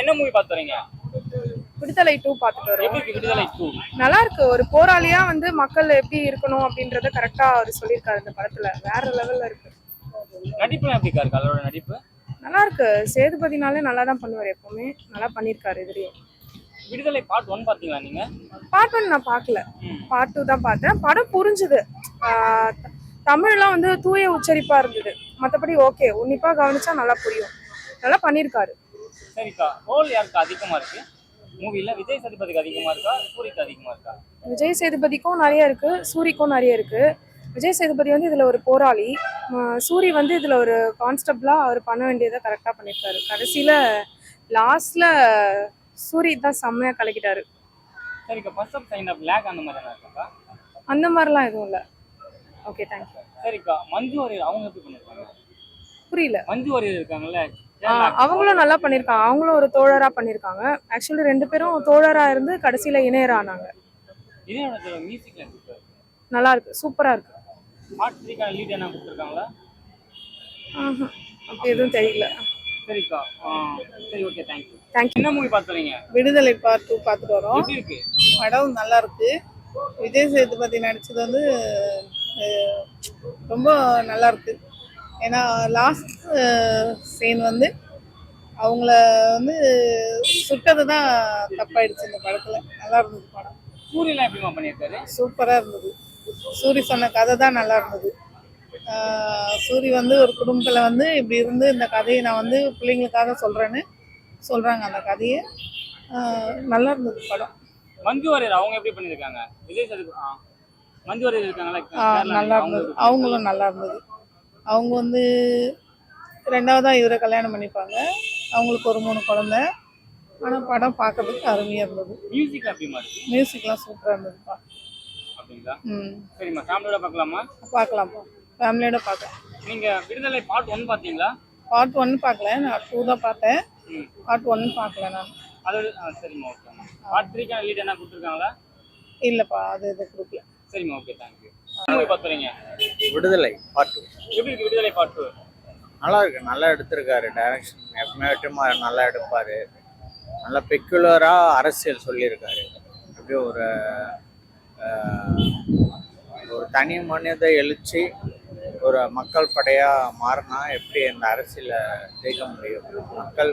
என்ன மூவி பார்த்து வரீங்க விடுதலை டூ பார்த்துட்டு வரோம் நல்லா இருக்கு ஒரு போராளியா வந்து மக்கள் எப்படி இருக்கணும் அப்படின்றத கரெக்டா அவர் சொல்லியிருக்காரு இந்த படத்துல. வேற லெவல்ல இருக்கு. நடிப்புலாம் எப்படி இருக்கா? அதோட நடிப்பு? நல்லா இருக்கு சேதுபதினாலே நல்லா தான் பண்ணுவார் எப்பவுமே. நல்லா பண்ணியிருக்காரு இதுலயும். விடுதலை பார்ட் ஒன் பார்த்தீங்களா நீங்க? பார்ட் ஒன் நான் பார்க்கல. பார்ட் டூ தான் பார்த்தேன். படம் புரிஞ்சுது. தமிழ்லாம் வந்து தூய உச்சரிப்பா இருந்தது. மற்றபடி ஓகே உன்னிப்பா கவனிச்சா நல்லா புரியும். நல்லா பண்ணியிருக்காரு. சரிக்கா ரோல் யாருக்கு அதிகமா இருக்கு? மூவில விஜய் சேதுபதிக்கு அதிகமா இருக்கா சூரிக்கு அதிகமா இருக்கா? விஜய் சேதுபதிக்கும் நிறைய இருக்கு சூரிக்கும் நிறைய இருக்கு. விஜய் சேதுபதி வந்து இதுல ஒரு போராளி. சூரி வந்து இதுல ஒரு கான்ஸ்டபிளா அவர் பண்ண வேண்டியதை கரெக்டா பண்ணியிருக்காரு கடைசியில லாஸ்ட்ல சூரி தான் செம்மையா கலக்கிட்டாரு. சரிக்கா ஃபர்ஸ்ட் ஆஃப் சைன் ஆஃப் லேக் அந்த மாதிரி இருக்காக்கா அந்த மாதிரிலாம் எதுவும் இல்லை. ஓகே தேங்க்யூ சரிக்கா மஞ்சு வாரியர் அவங்க எப்படி பண்ணிருக்காங்க? புரியல. மஞ்சு வாரியர் இருக்காங்கல்ல அவங்களும் நல்லா பண்ணியிருக்காங்க அவங்களும் ஒரு தோழரா பண்ணியிருக்காங்க ஆக்சுவலி ரெண்டு பேரும் தோழரா இருந்து கடைசியில இணையரானாங்க. நல்லா இருக்கு. சூப்பரா இருக்கு. அப்படி எதுவும் தெரியல. சரிக்கா. ஆ, சரி okay thank you thank you என்ன மூவி பார்த்து வரீங்க? விடுதலை பார்ட் டூ பார்த்துட்டு வரோம். படம் நல்லா இருக்கு. விஜய் சேதுபதி நடிச்சது வந்து ரொம்ப நல்லா இருக்கு. ஏன்னா லாஸ்ட் சீன் வந்து அவங்கள வந்து சுட்டது தான் தப்பாயிடுச்சு இந்த படத்துல. நல்லா இருந்தது படம். சூரியலாம் எப்படிமா பண்ணியிருக்காரு? சூப்பரா இருந்தது. சூரி சொன்ன கதை தான் நல்லா இருந்தது. சூரி வந்து ஒரு குடும்பத்துல வந்து இப்படி இருந்து இந்த கதையை நான் வந்து பிள்ளைங்களுக்காக சொல்றேன்னு சொல்றாங்க அந்த கதையை. நல்லா இருந்தது படம். மஞ்சு வாரியர் அவங்க எப்படி பண்ணியிருக்காங்க? விஜய் ஆ மஞ்சு வாரியர் இருக்காங்களா? நல்லா இருந்தது. அவங்களும் நல்லா இருந்தது. அவங்க வந்து ரெண்டாவதா இவரை கல்யாணம் பண்ணிப்பாங்க. அவங்களுக்கு ஒரு மூணு குழந்தை. ஆனால் படம் பார்க்கறதுக்கு அருமையாக இருந்தது. மியூசிக் இருக்கு? மியூசிக்லாம் சூப்பராக இருந்ததுப்பா. அப்படிங்களா? ம். சரிம்மா ஃபேமிலியோட பார்க்கலாமா? பார்க்கலாம்ப்பா. ஃபேமிலியோட பார்க்கலாம். நீங்க விடுதலை பார்ட் ஒன் பார்த்தீங்களா? பார்ட் ஒன் பார்க்கல. நான் டூ தான் பார்த்தேன். பார்ட் ஒன் பார்க்கல நான். அதோட சரிம்மா ஓகேம்மா பார்ட் த்ரீக்கான லீட் என்ன கொடுத்துருக்காங்களா? இல்லைப்பா அது இது கொடுக்கல. சரிம்மா ஓகே தேங்க்யூ மூவி பார்த்து வரீங்க விடுதலை பாட்டு எப்படி இருக்கு விடுதலை பார்ட் டூ நல்லா இருக்கு நல்லா எடுத்திருக்காரு டைரக்ஷன் எப்பவுமே வெற்றிமாறன் நல்லா எடுப்பாரு. நல்லா பெக்குலரா அரசியல் சொல்லியிருக்காரு. அப்படியே ஒரு ஒரு தனி மனித எழுச்சி ஒரு மக்கள் படையா மாறினா எப்படி அந்த அரசியலை ஜெயிக்க முடியும்? மக்கள்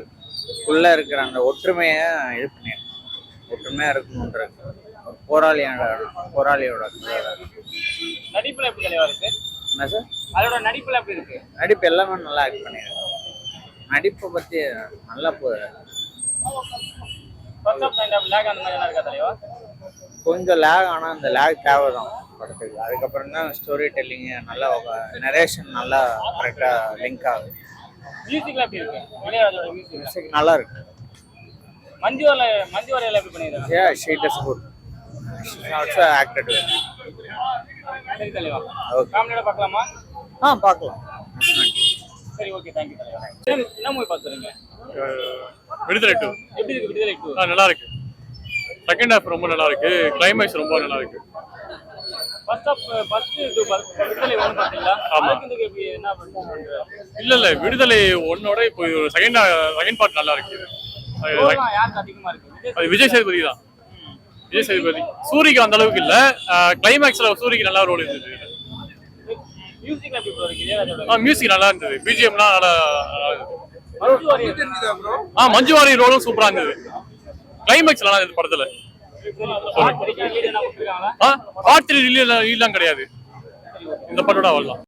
உள்ள இருக்கிற அந்த ஒற்றுமையை இது பண்ணிடணும் ஒற்றுமையா இருக்கணுன்றது ஒரு போராளியோட. நடிப்புல எப்படி தெளிவா இருக்கு? என்ன சார்? அதோட நடிப்புல எப்படி இருக்கு? நடிப்பு எல்லாமே நல்லா ஆக்ட் பண்ணியிருக்காங்க நடிப்பை பற்றி நல்லா போ ஃபர்ஸ்ட் ஆஃப் சைண்ட் ஆஃப் லேக் அந்த மாதிரி என்ன இருக்கா தலைவா? கொஞ்சம் லேக் ஆனால் அந்த லேக் தேவை தான் படத்துக்கு. அதுக்கப்புறம் தான் ஸ்டோரி டெல்லிங்கு நல்லா நரேஷன் நல்லா கரெக்டாக லிங்க் ஆகுது. மியூசிக் நல்லா இருக்கு. மஞ்சு மஞ்சு வரையில எப்படி பண்ணிருக்காங்க? A sheet is good also acted சரி தலைவா. Okay. ஃபேமிலியோட பார்க்கலாமா? ஆ பார்க்கலாம். சரி ஓகே தேங்க்யூ தலைவா. என்ன- என்ன மூவி பார்த்துறீங்க விடுதலை டூ எப்படி இருக்கு விடுதலை டூ ஆ நல்லா இருக்கு. செகண்ட் ஹாஃப் ரொம்ப நல்லா இருக்கு. கிளைமேக்ஸ் ரொம்ப நல்லா இருக்கு. இல்ல இல்ல விடுதலை ஒன்னோட இப்போ செகண்ட் செகண்ட் பார்ட் நல்லா இருக்கு. அது விஜய் சேதுபதி தான். விஜய் சேதுபதி சூரிக்கு அந்த அளவுக்கு இல்ல. கிளைமேக்ஸ்ல சூரிக்கு நல்லா ரோல் இருந்தது. ஆ மியூசிக் நல்லா இருந்தது. பிஜிஎம்லாம் நல்லா மஞ்சு ஆ மஞ்சு வாரி ரோலும் சூப்பரா இருந்தது. கிளைமேக்ஸ் நல்லா இருந்தது படத்துல. ஆ பார்ட் த்ரீ கிடையாது. இந்த படோட வரலாம்